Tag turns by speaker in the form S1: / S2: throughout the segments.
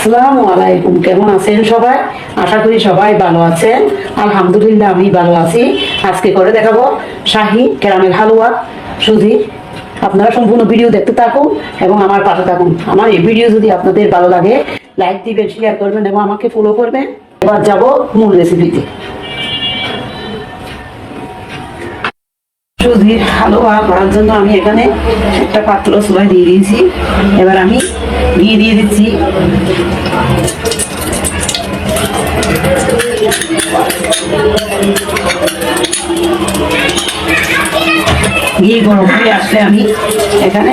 S1: আসসালামু আলাইকুম। কেমন আছেন সবাই? আশা করি সবাই ভালো আছেন। আলহামদুলিল্লাহ আমি ভালো আছি। আজকে করে দেখাবো শাহি ক্যারামেল হালুয়া। সুজি আপনারা সম্পূর্ণ ভিডিও দেখতে থাকুন এবং আমার পাশে থাকুন। আমার এই ভিডিও যদি আপনাদের ভালো লাগে, লাইক দিবেন শেয়ার করবেন এবং আমাকে ফলো করবেন। এবার যাব মূল রেসিপিতে সুজির হালুয়া করার জন্য আমি এখানে একটা পাত্র চুলায় দিয়ে দিয়েছি। এবার আমি ঘি দিয়ে দিচ্ছি। ঘি গরম হয়ে আসলে আমি এখানে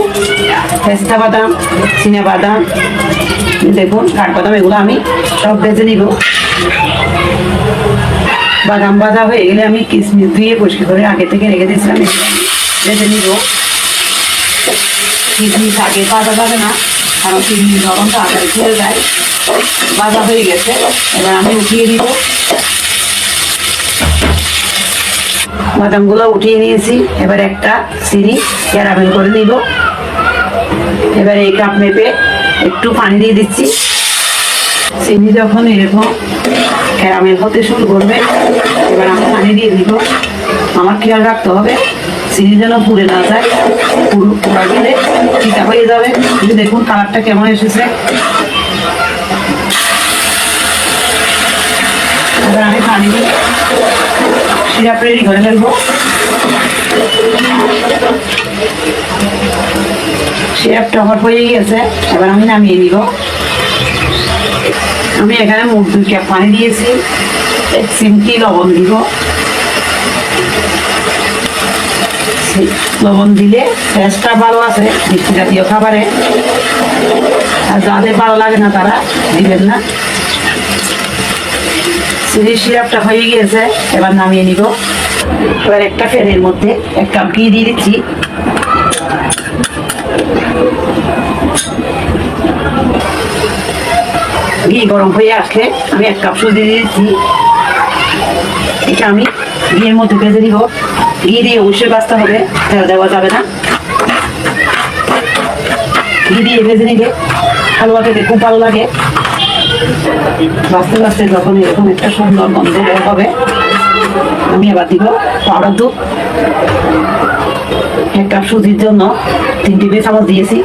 S1: পেস্তা বাদাম, চিনা বাদাম, দেখুন কাঠবাদাম এগুলো আমি সব ভেজে নিব। বাদাম ভাজা হয়ে গেলে আমি কিশমিশ দিয়ে পরিষ্কার করে আগে থেকে রেখে দিয়েছিলাম। ভেজে নিব কিশমিশ আগে ভাজা যাবে না, কারণ কিশমিশ নরম তাড়াতাড়ি খেয়ে যায়। ভাজা হয়ে গেছে, এবার আমি উঠিয়ে দিব। বাদামগুলো উঠিয়ে নিয়েছি, এবার একটা চিনি ক্যারামেল করে নিব। এবার এই কাপ মেপে একটু পানি দিয়ে দিচ্ছি। চিনি যখন এরকম ক্যারামেল হতে শুরু করবে। এবার আমি পানি দিয়ে দিব। আমার খেয়াল রাখতে হবে, চিনি যেন পুড়ে না যায়। পুরো পোড়া চিটা হয়ে যাবে। কিন্তু দেখুন, কালারটা কেমন এসেছে। এবার আমি পানি দিয়ে সিরাপ রেডি করে ফেলব। সিরাপটা আমার হয়ে গেছে এবার আমি নামিয়ে নিব। আমি এখানে কাপ পানি দিয়েছি। এক চিমটি লবণ দিব। লবণ দিলে টেস্টটা ভালো আছে, মিষ্টি জাতীয় খাবারে। আর যাদের ভালো লাগে না তারা দিবেন না। চিনি সিরাপটা হয়ে গিয়েছে, এবার নামিয়ে নিব। এবার একটা ফ্যানের মধ্যে এক কাপ ঘি দিয়ে দিচ্ছি। ঘি গরম হয়ে আসলে আমি এক কাপ সুজি দিয়ে দিচ্ছি। এটা আমি ঘিয়ের মধ্যে ভেজে দিব। ঘি দিয়ে অবশ্যই বাঁচতে হবে, তেল দেওয়া যাবে না। ঘি দিয়ে ভেজে নিলে হালুয়া খেতে খুব ভালো লাগে। বাঁচতে বাঁচতে যখন এরকম একটা সুন্দর গন্ধ বের হবে, আমি এবার দিব পাউডার দুধ। এক কাপ সুজির জন্য তিন টেবিল চামচ দিয়েছি।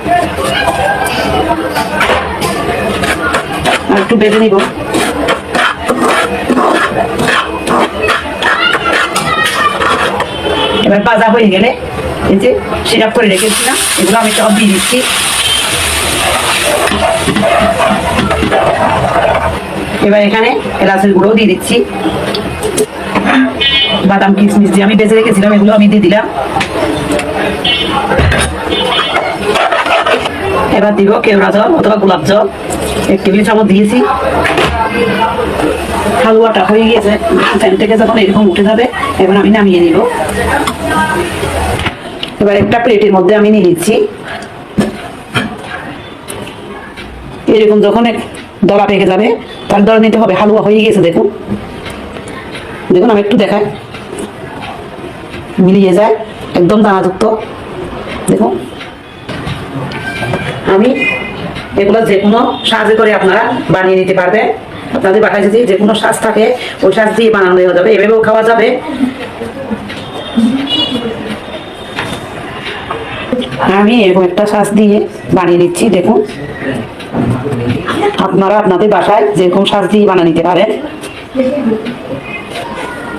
S1: আর একটু বেঁধে নিব। এবার ভাজা হয়ে গেলে এই যে সিরাপ করে রেখেছিলাম, এগুলো আমি সব দিয়ে দিচ্ছি। এবার এখানে এলাচের গুঁড়ো দিয়ে দিচ্ছি। বাদাম কিশমিশ দিয়ে আমি বেঁচে রেখেছিলাম, এগুলো আমি দিয়ে দিলাম। এবার দিব, কেওড়া জল অথবা গোলাপ জল এক টেবিল চামচ দিয়েছি। হালুয়াটা হয়ে গিয়েছে। ফ্যান থেকে যখন এরকম উঠে যাবে, এবার আমি নামিয়ে নিব। এবার একটা প্লেটের মধ্যে আমি নিয়ে নিচ্ছি। এরকম যখন দলা পেকে যাবে, তার দলা নিতে হবে। হালুয়া হয়ে গেছে দেখুন। দেখুন, আমি একটু দেখাই। মিলিয়ে যায়, একদম দানাযুক্ত। দেখুন। আমি এগুলো যে কোনো সাহায্য করে আপনারা বানিয়ে নিতে পারবেন। আপনাদের বাসায় যদি যে কোনো শ্বাস থাকে, ওই শ্বাস দিয়ে বানানো হয়ে যাবে, এভাবেও খাওয়া যাবে। আমি এরকম একটা শ্বাস দিয়ে বানিয়ে নিচ্ছি, দেখুন। আপনারা আপনাদের বাসায় যেরকম শ্বাস দিয়ে বানিয়ে নিতে পারেন।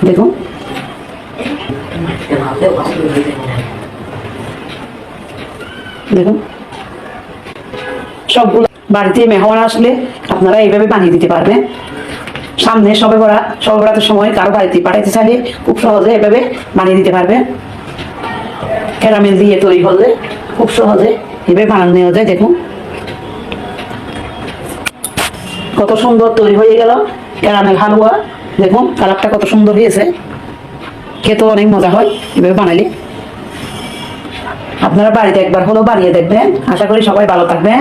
S1: দেখুন। দেখুন। সবগুলো বাড়িতে মেহমান আসলে আপনারা এইভাবে বানিয়ে দিতে পারবেন। সামনে সবে বড়া সবে বড়াতের সময় কারও বাড়িতে পাঠাইতে চাইলে খুব সহজে এভাবে বানিয়ে দিতে পারবেন। ক্যারামেল দিয়ে তৈরি হলে খুব সহজে এভাবে বানানো যায়, দেখুন। কত সুন্দর তৈরি হয়ে গেল ক্যারামেল হালুয়া। দেখুন, কালারটা কত সুন্দর হয়েছে। খেতেও অনেক মজা হয় এভাবে বানালে আপনারা বাড়িতে একবার হলেও বানিয়ে দেখবেন। আশা করি সবাই ভালো থাকবেন।